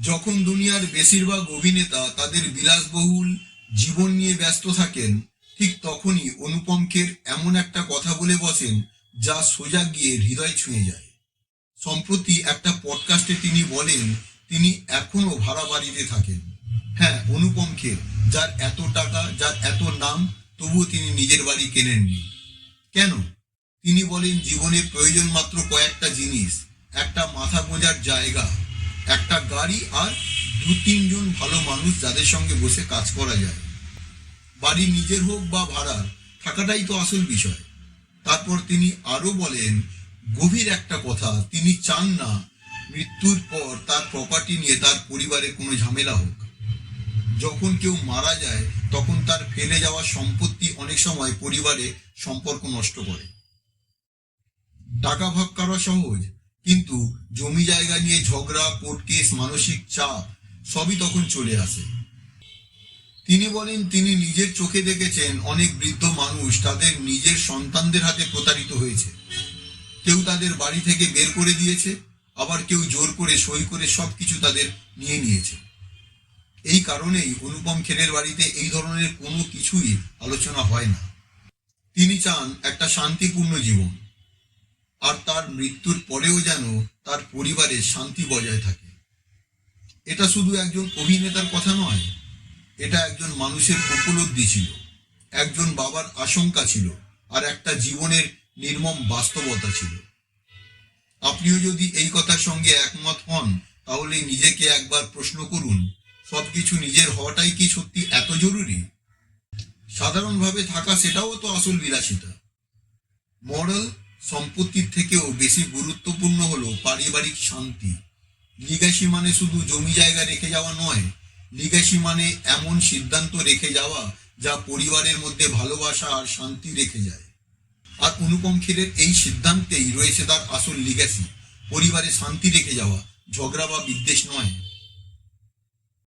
যখন দুনিয়ার বেশিরভাগ অভিনেতা তাদের বিলাসবহুল জীবন নিয়ে ব্যস্ত থাকেন, ঠিক তখনই অনুপম খের এমন একটা কথা বলে বসেন যা সোজা গিয়ে হৃদয় ছুঁয়ে যায়। সম্প্রতি একটা পডকাস্টে তিনি বলেন, তিনি এখনও ভাড়া বাড়িতে থাকেন। হ্যাঁ অনুপম খের যার এত টাকা, যার এত নাম, তবুও তিনি নিজের বাড়ি কেনেননি। কেন? তিনি বলেন, জীবনে প্রয়োজন মাত্র কয়েকটা জিনিস, একটা মাথা গোঁজার জায়গা একটা গাড়ি আর দু তিনজন ভালো মানুষ যাদের সঙ্গে বসে কাজ করা যায়। বাড়ি নিজের হোক বা ভাড়ার, থাকাটাই তো আসল বিষয়। তারপর তিনি আরও বলেন, গভীর একটা কথা, তিনি চান না মৃত্যুর পর তার প্রপার্টি নিয়ে তার পরিবারে কোনো ঝামেলা হোক। যখন কেউ মারা যায়, তখন তার ফেলে যাওয়া সম্পত্তি অনেক সময় পরিবারে সম্পর্ক নষ্ট করে। টাকা ভাগ করা সহজ কিন্তু জমি জায়গা নিয়ে ঝগড়া কোর্ট কেস মানসিক চাপ, সবই তখন চলে আসে। তিনি বলেন, তিনি নিজের চোখে দেখেছেন অনেক বৃদ্ধ মানুষ তাদের নিজের সন্তানদের হাতে প্রতারিত হয়েছে। কেউ তাদের বাড়ি থেকে বের করে দিয়েছে, আবার কেউ জোর করে, সই করে সবকিছু তাদের নিয়ে নিয়েছে। এই কারণেই অনুপম খেরের বাড়িতে এই ধরনের কোনো কিছুই আলোচনা হয় না। তিনি চান একটা শান্তিপূর্ণ জীবন। আর তার মৃত্যুর পরেও যেন তার পরিবারে শান্তি বজায় থাকে। এটা শুধু একজন অভিনেতার কথা নয়, এটা একজন মানুষের উপলব্ধি ছিল, একজন বাবার আশঙ্কা ছিল, আর একটা জীবনের নির্মম বাস্তবতা ছিল। আপনিও যদি এই কথার সঙ্গে একমত হন, তাহলে নিজেকে একবার প্রশ্ন করুন, সবকিছু নিজের হওয়াটাই কি সত্যি এত জরুরি? সাধারণভাবে থাকা সেটাও তো আসল বিলাসিতা। মরাল সম্পত্তির থেকেও বেশি গুরুত্বপূর্ণ হলো পারিবারিক শান্তি। লিগাসি মানে শুধু জমি জায়গা রেখে যাওয়া নয় লিগাসি মানে এমন সিদ্ধান্ত রেখে যাওয়া যা পরিবারের মধ্যে ভালোবাসা আর শান্তি রেখে যায়। আর অনুপম খেরের এই সিদ্ধান্তেই রয়েছে তার আসল লিগাসি পরিবারে শান্তি রেখে যাওয়া, ঝগড়া বা বিদ্বেষ নয়।